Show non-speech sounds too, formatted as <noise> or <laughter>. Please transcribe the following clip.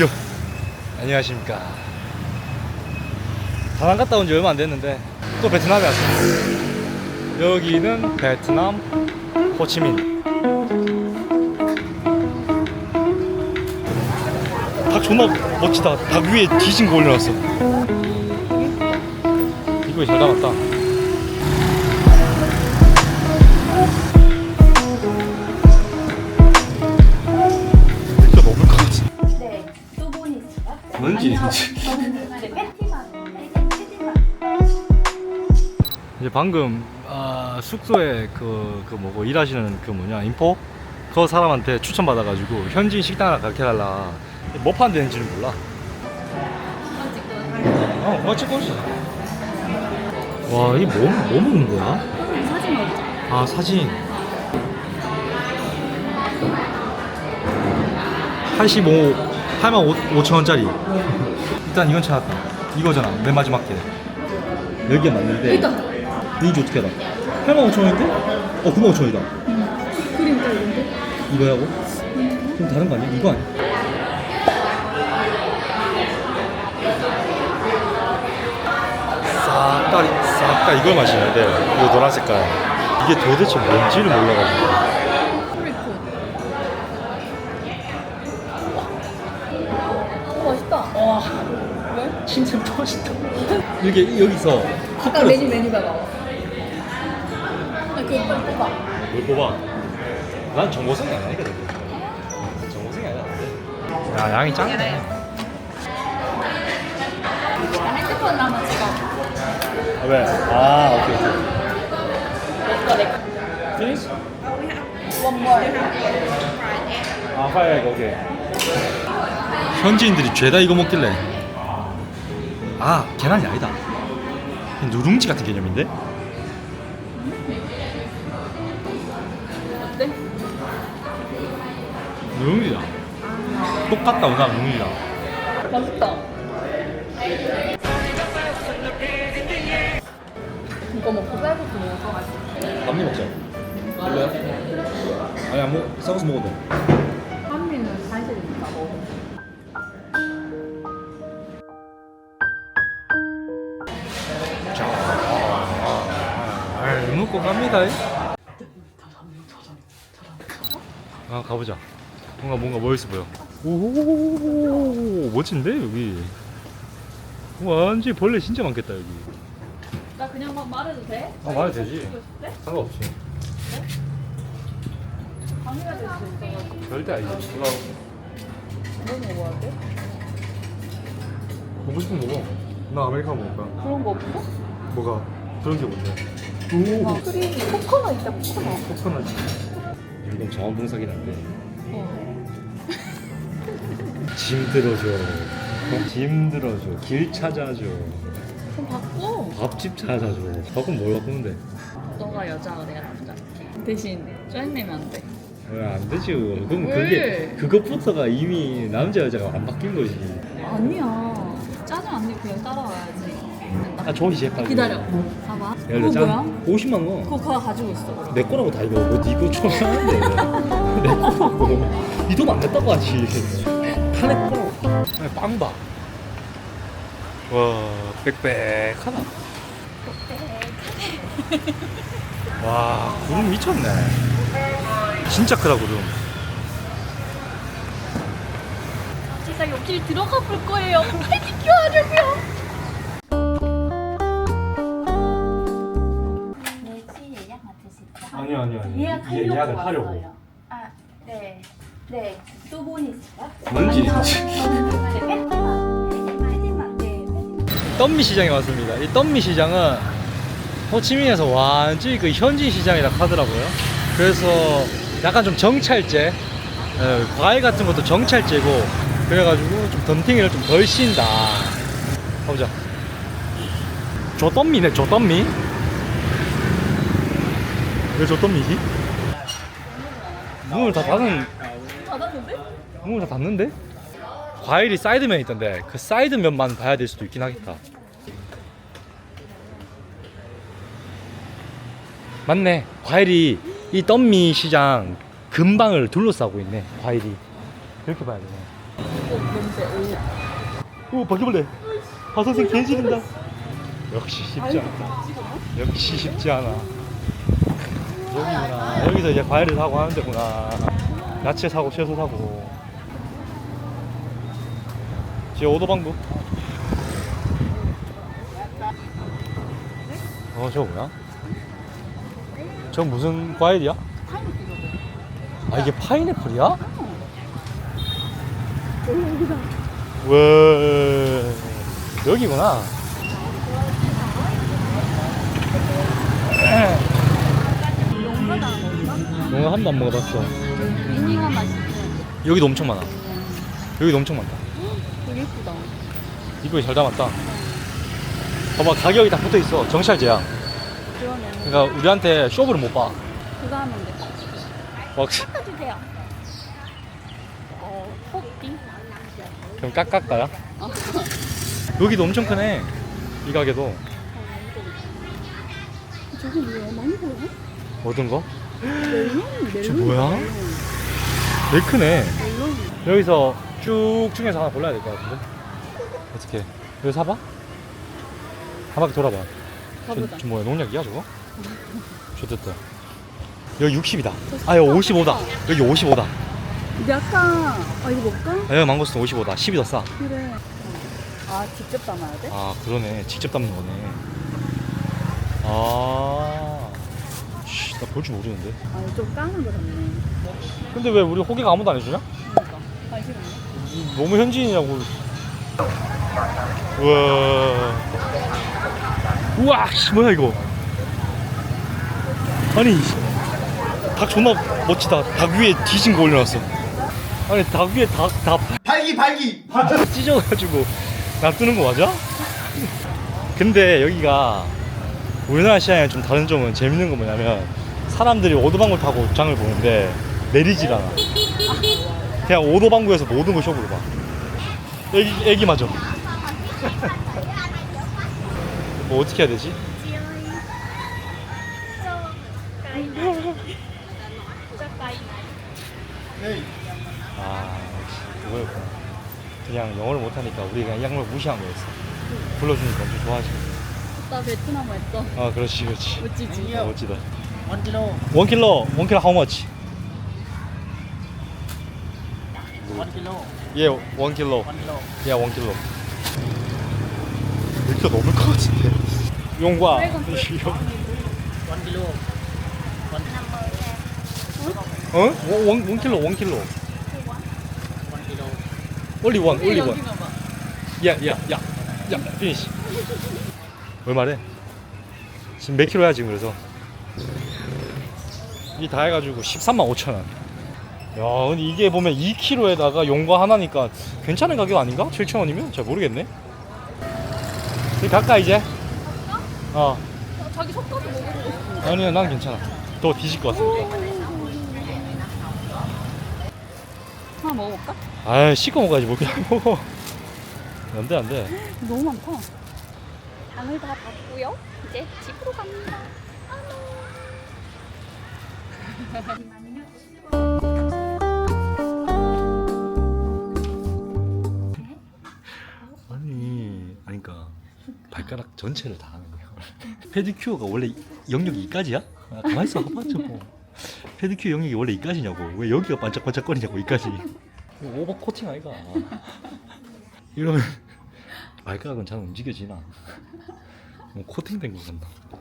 요. 안녕하십니까. 다낭 갔다 온 지 얼마 안 됐는데 또 베트남에 왔어요 여기는 베트남 호치민. 닭 존나 멋지다. 닭 위에 뒤진 거 올려놨어. 이거에 잘 담았다 뭔지. <laughs> 이제 방금 아, 숙소에 그, 그 뭐고 일하시는 그 뭐냐 인포 그 사람한테 추천 받아가지고 현지인 식당 하나 가르쳐 달라 뭐 파는 데인지는 몰라 어 그거 찍고 있어 와 이게 뭐, 뭐 먹는 거야? 사진? 아 사진 85 8만 5천 원짜리 일단 이건 찾았다 이거잖아 맨 마지막 게 여기가 맞는데 일단 이게 어떻게 알아? 8만 5천 원인데? 어 9만 5천 원이다 그림 짜리인데? 이거야고? 그럼 다른 거 아니야? 이거 아니야? 싹다 싹다 이걸 마시는데 이거 노란 색깔 이게 도대체 뭔지를 몰라가지고 왜? 진짜 맛있다 이게 여기서 아까 메뉴 메뉴 봐봐. 나 그거 빨리 뽑아. 뭘 뽑아? 난 정보성이 아니거든 정보성이 아니야 야 양이 작네 나 핸드폰 한번 찍어. 아, 왜? 아 오케이 오케이 내 거, 내 거. Finish? One more. 아, 파이어 오케이. 현지인들이 죄다 이거 먹길래. 아, 계란이 아니다. 누룽지 같은 개념인데? 어때? 누룽지다. 똑같다, 오나 누룽지다. 맛있다. 이거 먹고 쌀국수 거 같아. 밥미 먹자. 별로야? 아니, 안 먹, 썩어서 먹어도 돼. 먹고 갑니다. 아, 가보자. 뭔가 뭔가 멋있어 보여. 오, 멋진데 여기. 완전 벌레 진짜 많겠다 여기. 나 그냥 막 말해도 돼? 아, 말해도 되지. 상관없지. 방해가 될수 있어가지고. 절대 아니지. 누가 뭐 먹어야 돼? 먹고 싶은 거 먹어. 나 아메리카노 먹을까? 그런 거 없어? 뭐가? 그런 게 뭔데? 아, 크림 코코넛 있다 코코넛. 코코넛. 이건 자원봉사긴 한데. 어. <laughs> 짐 들어줘. 어? 짐 들어줘. 길 찾아줘. 그럼 바꿔. 밥집 찾아줘. 바꾸면 뭘 바꾸는데? 너가 여자가 내가 남자. 대신 짜증내면 안 돼. 왜 안 되지? 그럼 왜? 그게 그것부터가 이미 남자 여자가 안 바뀐 거지. 아니야. 짜증 안 내고 그냥 따라와야지. 아 좋은 시 빨리. 기다려. 봐봐. 열려 그거 짠. 뭐야? 50만 원. 그거 그거 가지고 있어. 내 거라고 다 이거 뭐 이거 좋아하는데 내 거라고 니돈 안 냈다고 하지 다내 거라고 아니, 빵 봐. 와 빽빽하다 와 구름 미쳤네 진짜 크다 구름 제가 여길 들어가 볼 거예요. 해주켜 하려 예약하려고 예약을 하려고 왔어요. 아, 네. 네, 두 분이세요? 뭔지 저는 네. 떡미 시장에 왔습니다. 이 떡미 시장은 호치민에서 완전히 그 현지 시장이라 하더라고요. 그래서 약간 좀 정찰제, 예, 과일 같은 것도 정찰제고, 그래가지고 좀 덤탱이를 좀덜 씌인다. 가보자. 조떡미네, 조떡미. 왜 조떡미지? 문을 다 닫은, 받았는데? 문을 다 닫는데? 과일이 사이드면에 있던데 그 사이드면만 봐야 될 수도 있긴 하겠다. 맞네. 과일이 이 떡미 시장 근방을 둘러싸고 있네. 과일이 이렇게 봐야 되네. 오. 오 바퀴벌레 화선생 개지른다 역시 쉽지 않다 역시 쉽지 않아 여기구나 여기서 이제 과일을 사고 하는 데구나 야채 사고 채소 사고 지금 오도방구 어 저거 뭐야? 저 무슨 과일이야? 아 이게 파인애플이야? 와 여기구나. <laughs> 용어 한 번 안 먹어봤어. 미니가 맛있어. 여기도 엄청 많아. 여기도 엄청 많다. 되게 예쁘다. 이쁘게 잘 담았다. 봐봐 가격이 다 붙어 있어. 정찰제야. 그러면 그러니까 우리한테 쇼부를 못 봐. 그거 하면 돼. 막 깎아주세요. 어, 호피. 그럼 깎깎까야? 어. 여기도 엄청 크네. 이 가게도. 저거 뭐야? 많이 보여? 어떤 거? 저 뭐야? 되게 크네. 멜론. 여기서 쭉 중에서 하나 골라야 될 것 같은데? 어떻게? 여기 사봐? 한 바퀴 돌아봐. 저, 저 뭐야? 농약이야 저거? 좋겠다. 여기 60이다. 아 여기 55다. 여기 55다. 약간 아 이거 먹까? 아, 여기 망고스틴 55다. 10이 더 싸. 그래. 아 직접 담아야 돼? 아 그러네. 직접 담는 거네. 아. 씨, 나볼 줄 모르는데. 아 좀 까는 거 담네. 근데 왜 우리 호객 아무도 안 해주냐? 그러니까 관심 없네. 너무 현지인이냐고. 우와. 우와, 씨, 뭐야, 이거. 아니, 닭 존나 멋지다. 닭 위에 뒤진 거 올려놨어. 아니, 닭 위에 닭, 다 발기 발기 찢어가지고 놔두는 거 맞아? 근데 여기가 우리나라 시장이랑 좀 다른 점은 재밌는 건 뭐냐면 사람들이 오도방구 타고 장을 보는데 내리질 않아. 그냥 오도방구에서 모든 걸 쇼부로 봐. 애기, 애기 맞아. <laughs> 뭐 어떻게 해야 되지? 아, 그거였구나. 그냥 영어를 못하니까 우리 그냥 양말 무시한 거였어. 불러주니까 엄청 좋아하지. 나 베트남 했어. 아, 그렇지, 그렇지. 멋지지. 아, 멋지다. 원 킬로 원 킬로, 원 킬로 how much? 원 킬로 예, 원 킬로. 원 킬로 예, 원 킬로. 1kg 넘을 것 같은데. 용과 빨간 원 킬로 원 어? 원, 원, 원 킬로, 원 킬로. 올리 원, 올리 원. 야, 야, 야, 야, 피니시. 얼마래? 지금 몇 킬로야 지금 그래서? 이다 해가지고 13만 5천 원. 야, 근데 이게 보면 2kg에다가 용과 하나니까 괜찮은 가격 아닌가? 7천 원이면 잘 모르겠네. 이제 갈까 이제? 어, 어, 자기 속까지 먹어보고 싶은데. 아니야, 난 괜찮아. 더 뒤질 것 같으니까. 하나 먹어볼까? 아, 씻고 먹어야지 뭐 그냥 먹어. 안 돼 안 돼. 너무 많다. 장을 다 봤고요. 이제 집으로 갑니다. 아니, 아니 그러니까 발가락 전체를 다 하는 거야. 페디큐어가 원래 영역이 이까지야? 아, 가만 있어, 봐줘. 페디큐어 영역이 원래 이까지냐고. 왜 여기가 반짝반짝거리냐고 이까지. 오버 코팅 아이가. 이러면 발가락은 잘 움직여지나? 뭐 코팅된 거 같나?